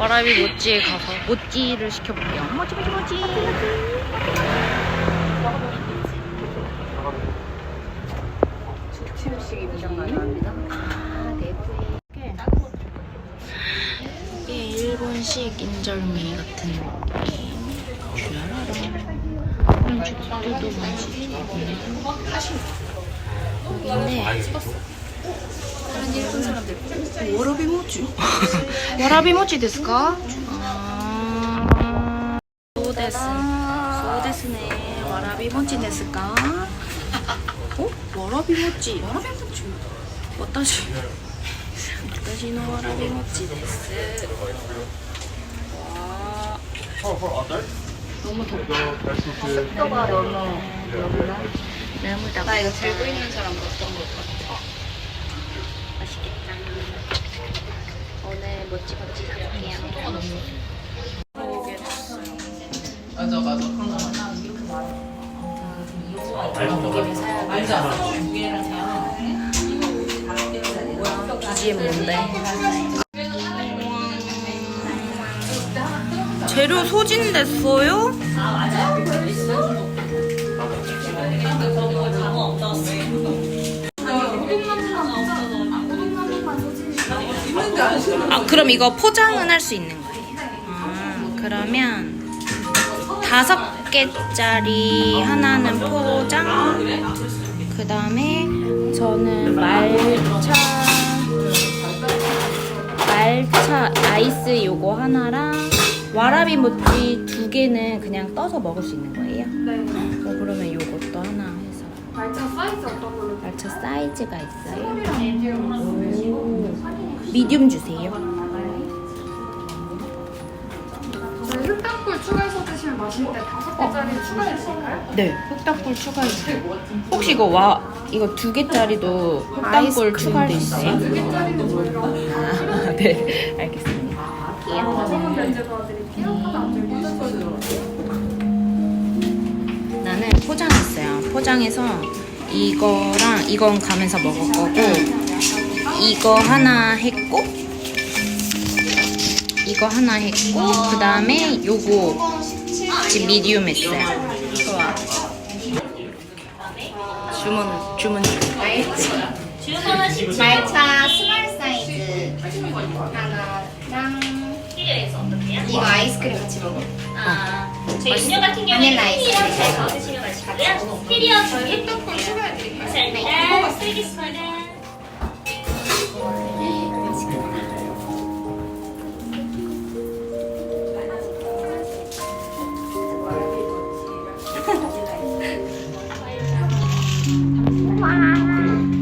와라비 모찌에 가서 모찌를 시켜볼게요. 모찌 모찌 모찌. 부정 가능합니다. 아, 네네. 이게 일본식 인절미 같은 느낌. 이런 죽도도 맛있지. 여기인데 다른 일본 사람들 워러비 모주. 와라비 모찌 ですか? 아, 소데스. 소데스네. 와라비 모찌 ですか? 어? 와라비 모찌. 워러비 모주. 私私のわらび餅ですわー 너무 덥다 속도가 너무 여기나. 너무 덥다 나 이거 들고 있는 사람 어떤 것 같아? 맛있겠다 오늘 모찌 모찌 사볼게요 맞아 맞아. BGM 뭔데? 재료 소진됐어요? 아 그럼 이거 포장은 할 수 있는 거예요? 아 그러면 다섯 개짜리 하나는 포장 그 다음에 저는 말차 말차 아이스 요거 하나랑 와라비 모찌 두 개는 그냥 떠서 먹을 수 있는 거예요? 네. 어, 그러면 요것도 하나 해서 말차 사이즈 어떤 걸로? 말차 사이즈가 있어요? 오, 미디움 주세요 저희 흑당굴 추가해서 드시면 맛있을 때 다섯 개짜리 추가해 주실까요? 네 흑당굴 추가해주세요 혹시 이거 와 이거 두 개짜리도 흑당굴 추가할 수 있어요? 두 개짜리는 저희가 아, 네 알겠습니다 면제 도와드릴게요. 하나 안 들고 나는 포장했어요. 포장해서 이거랑 이건 가면서 먹을 거고 이거 하나 했고 이거 하나 했고 그 다음에 요거 지금 미디움 했어요. 좋아. 주문 주문 중. 말차 스몰 사이즈 하나랑 이거 아이스크림 같이 먹어. 아, 저희 음료 같은 경우는. 힐이랑 잘 넣어드시면 맛있고요. 힐이요, 저희 흑당굴 추가해 드릴까요? 감사합니다. 쓰겠습니다.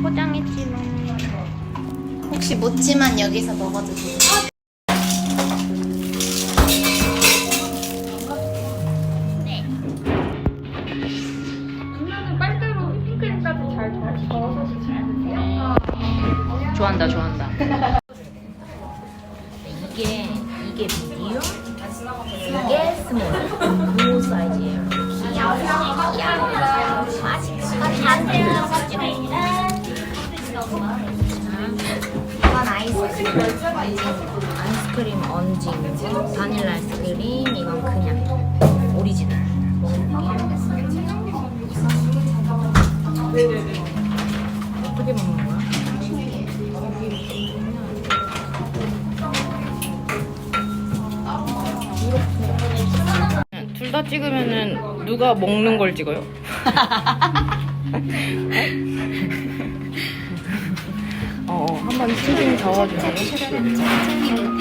포장했지롱. 혹시 모찌만 여기서 먹어도 돼요? 그 사이즈예요. 아이스크림. 얹은 바닐라 아이스크림 이건 그냥 오리지널 어떻게 먹는 거야? 둘다 찍으면은 누가 먹는 걸 찍어요? 어, 어, 한번 신경 적어주세요.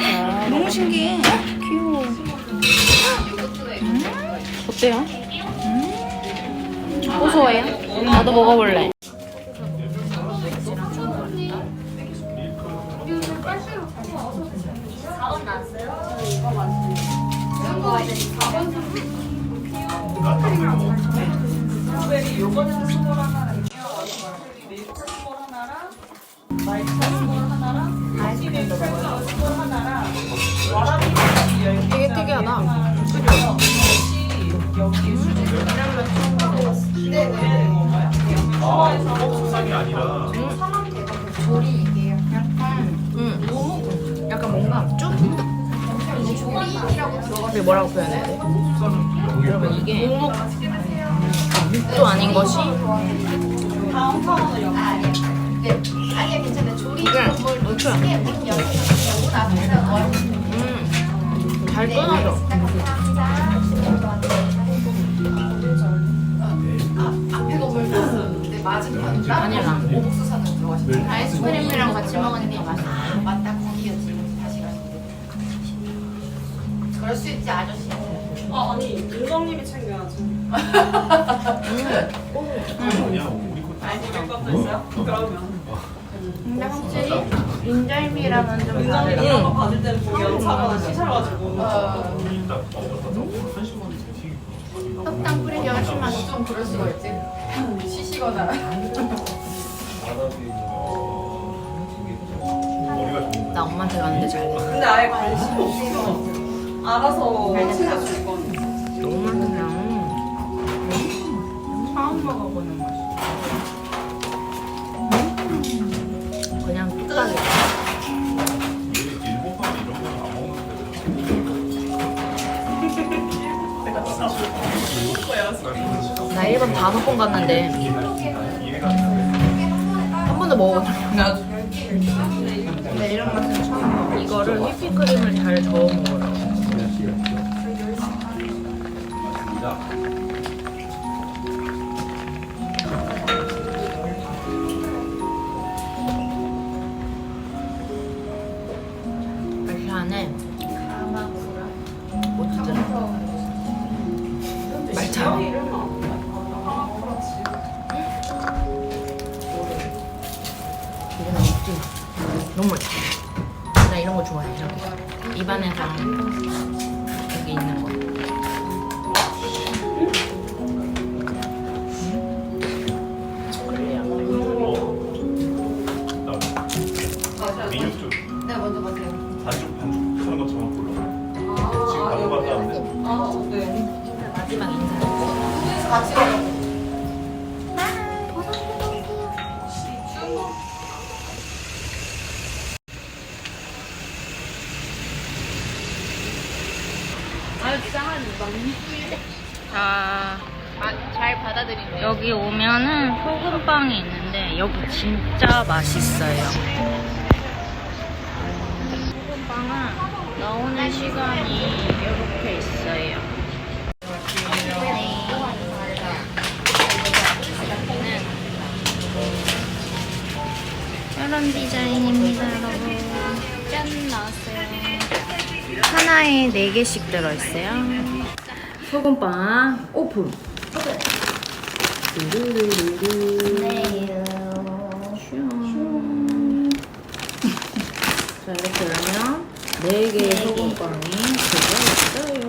아, 너무 신기해. 귀여워. 음? 어때요? 음? 고소해요? 나도 먹어볼래. 되게 특이하다. 조리 이게요. 약간 응. 약간 뭔가 좀 프린이라고 들어가. 이게 뭐라고 표현해야 돼? 여러분 이게 목도 아닌 것이 네. 아니야 괜찮아. 조리 앞에다 넣어. 음잘 끊어져 앞에 건물 네 맞은편 바닐라. 옥수수는 들어가시죠. 아이스크림이랑 같이 먹으니까 은정님이 챙겨야지. 알지 것도 있어요? 그러면. 근데 확실히 인절미랑은 좀 다르다. 이런 거 받을 때는 뭐 연차가 씻어가지고. 어, 설탕 뿌리기 훨씬 맛있어. 좀 그럴 수가 있지. 시시거나. 나 엄마한테 갔는데 잘 됐어 근데 아예 관심 없어. 알아서 챙겨줄 거 1번 다섯 번 갔는데 한 번도 먹어봤나? 나 근데 이런 맛은 처음 먹어. 이거를 휘핑크림을 잘 저어 먹어요. 네. 이런 거 좋아해 여기 있는 거네 먼저 가세요. 반죽 반죽 하는 것처럼 골라. 지금 방금 갔다 왔는데. 아 네. 마지막 인사 둘이서 같이 가요. 여기 진짜 맛있어요. 소금빵은 나오는 시간이 이렇게 있어요. 이런 디자인입니다, 여러분. 짠 나왔어요. 하나에 4개씩 들어있어요. 소금빵 오픈. 네. 슝. 자 이렇게 하면 4개의 소금빵이 들어있어요.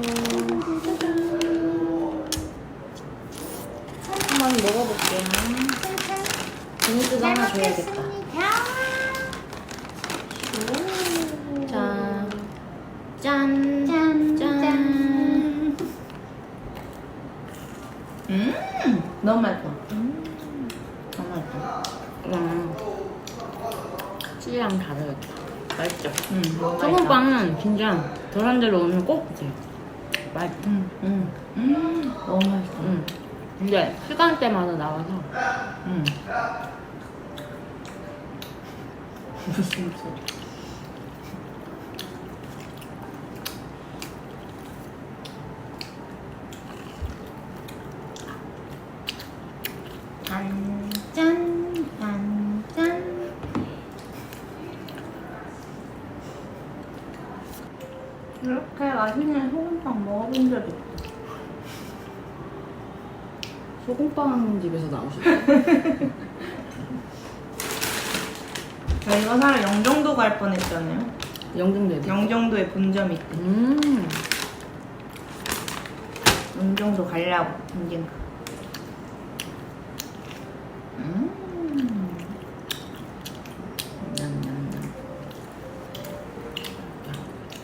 한번 먹어볼게요. 비니스도 하나 줘야겠다. 자, 짠, 짠, 짠. 음, 너무 맛있어. 음, 너무 맛있어. 음, 치즈랑 다르겠다. 맛있죠? 음, 소금빵은 진짜 덜한 대로 오면 꼭 돼. 맛있어. 음, 음, 음, 너무 맛있어. 음. 근데 시간대마다 나와서. 음. 무슨 소리? 짠, 짠, 짠. 이렇게 맛있는 소금빵 먹어본 적이 없어. 소금빵 집에서 나오셨어요? 저희가 사러 영종도 갈 뻔했잖아요. 영등대비. 영종도에 본점이 있대. 음. 영종도 가려고 언젠가.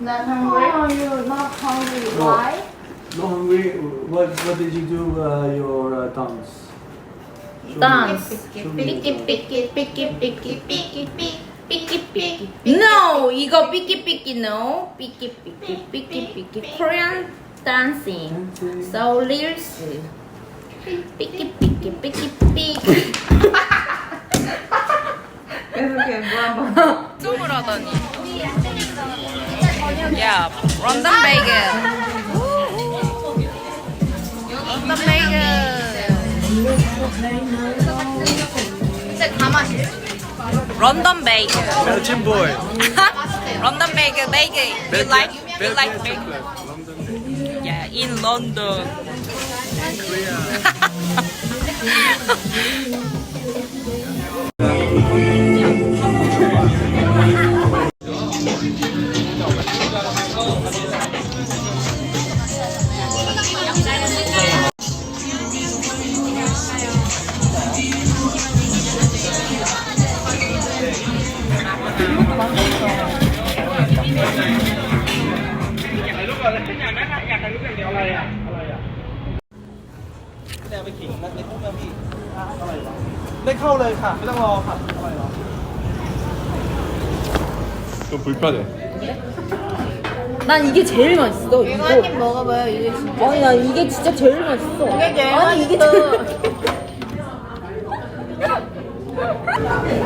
Not hungry. Oh, you're not hungry. No. Why? No hungry. What what did you do uh, your uh, tongues? Show me. Dance. Show me your Picky, tongue. picky, picky, picky, picky, picky, picky, picky. No, 이거 삐끼 삐끼 no. 삐끼 삐끼 삐끼 삐끼 Korean dancing. So reels. 삐끼 삐끼 삐끼 삐끼. 계속해 뭐 한번. 쭝을 하더니. 야, 런던 베이글. 런던 베이글. 진짜 다 맛있어. 런던 베이글. Belgian boy. 런던 베이글 베이글. You like you like 베이글? Yeah, in London. อ่ะ อะไรอ่ะแม่ไปขิงนัดในห้องแม่พี่อะไรวะได้เข้าเลยค่ะ ไม่ต้องรอค่ะอะไรวะ좀 불편해. 난 이게 제일 맛있어. 이거. 이거 한 입 먹어봐요. 이게 진짜. 아니 나 이게 진짜 제일 맛있어. 이게 제일 아니 이게 맛있어. 제일